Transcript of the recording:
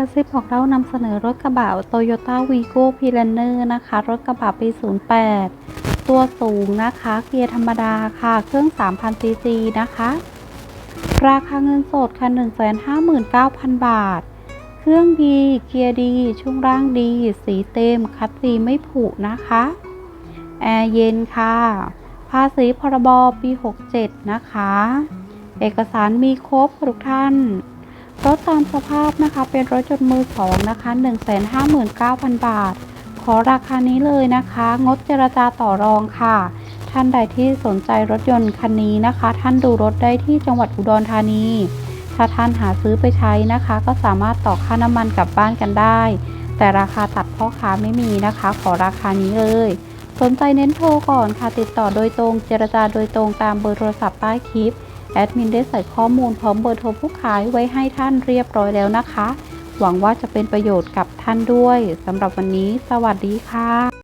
ระซิบของเรานำเสนอรถกระบะ Toyota Vigo p i l a n e r นะคะ รถกระบะปี 08 ตัวสูงนะคะ เกียร์ธรรมดาค่ะ เครื่อง 3,000ซีซีนะคะ ราคาเงินสดค่ะ 159,000 บาท เครื่องดี เกียร์ดี ช่วงล่างดี สีเต็ม คัดสีไม่ผุนะคะ แอร์เย็นค่ะ ภาษีพรบปี 67 นะคะ เอกสารมีครบทุกท่าน รถตามสภาพนะคะเป็นรถจดมือสองนะคะ159,000 บาท ขอราคานี้เลยนะคะ งดเจรจาต่อรองค่ะ ท่านใดที่สนใจรถยนต์คันนี้นะคะ ท่านดูรถได้ที่จังหวัดอุดรธานี ถ้าท่านหาซื้อไปใช้นะคะ ก็สามารถต่อค่าน้ำมันกลับบ้านกันได้ แต่ราคาตัดพ่อค้าไม่มีนะคะ ขอราคานี้เลย สนใจเน้นโทรก่อนค่ะติดต่อโดยตรงเจรจาโดยตรงตามเบอร์โทรศัพท์ใต้คลิป แอดมินได้ใส่ข้อมูลพร้อมเบอร์โทรผู้ขายไว้ให้ท่านเรียบร้อยแล้วนะคะ หวังว่าจะเป็นประโยชน์กับท่านด้วยสำหรับวันนี้ สวัสดีค่ะ